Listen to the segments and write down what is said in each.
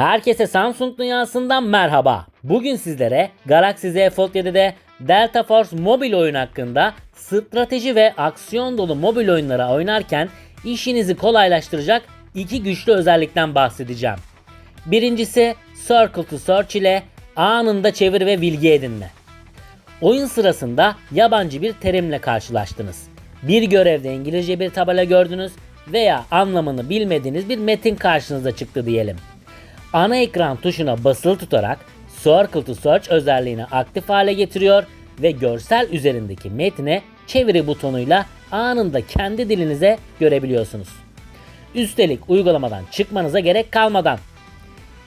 Herkese Samsung dünyasından merhaba. Bugün sizlere Galaxy Z Fold 7'de Delta Force mobil oyun hakkında strateji ve aksiyon dolu mobil oyunları oynarken işinizi kolaylaştıracak iki güçlü özellikten bahsedeceğim. Birincisi Circle to Search ile anında çevir ve bilgi edinme. Oyun sırasında yabancı bir terimle karşılaştınız. Bir görevde İngilizce bir tabela gördünüz veya anlamını bilmediğiniz bir metin karşınıza çıktı diyelim. Ana ekran tuşuna basılı tutarak Circle to Search özelliğini aktif hale getiriyor ve görsel üzerindeki metne çeviri butonuyla anında kendi dilinize görebiliyorsunuz. Üstelik uygulamadan çıkmanıza gerek kalmadan.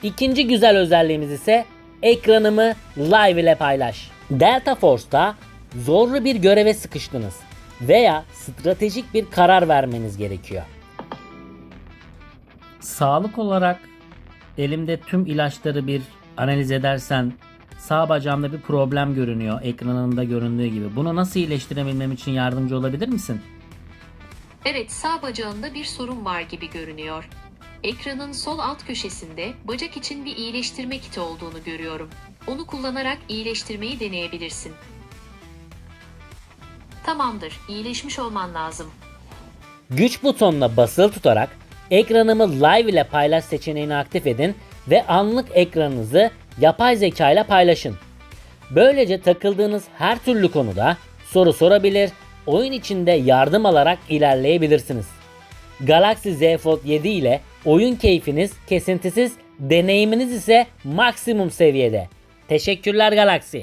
İkinci güzel özelliğimiz ise ekranımı live ile paylaş. Delta Force'ta zorlu bir göreve sıkıştınız veya stratejik bir karar vermeniz gerekiyor. Sağlık olarak elimde tüm ilaçları bir analiz edersen sağ bacağımda bir problem görünüyor ekranında göründüğü gibi. Bunu nasıl iyileştirebilmem için yardımcı olabilir misin? Evet sağ bacağında bir sorun var gibi görünüyor. Ekranın sol alt köşesinde bacak için bir iyileştirme kiti olduğunu görüyorum. Onu kullanarak iyileştirmeyi deneyebilirsin. Tamamdır, iyileşmiş olman lazım. Güç butonuna basılı tutarak ekranımı live ile paylaş seçeneğini aktif edin ve anlık ekranınızı yapay zeka ile paylaşın. Böylece takıldığınız her türlü konuda soru sorabilir, oyun içinde yardım alarak ilerleyebilirsiniz. Galaxy Z Fold 7 ile oyun keyfiniz kesintisiz, deneyiminiz ise maksimum seviyede. Teşekkürler Galaxy.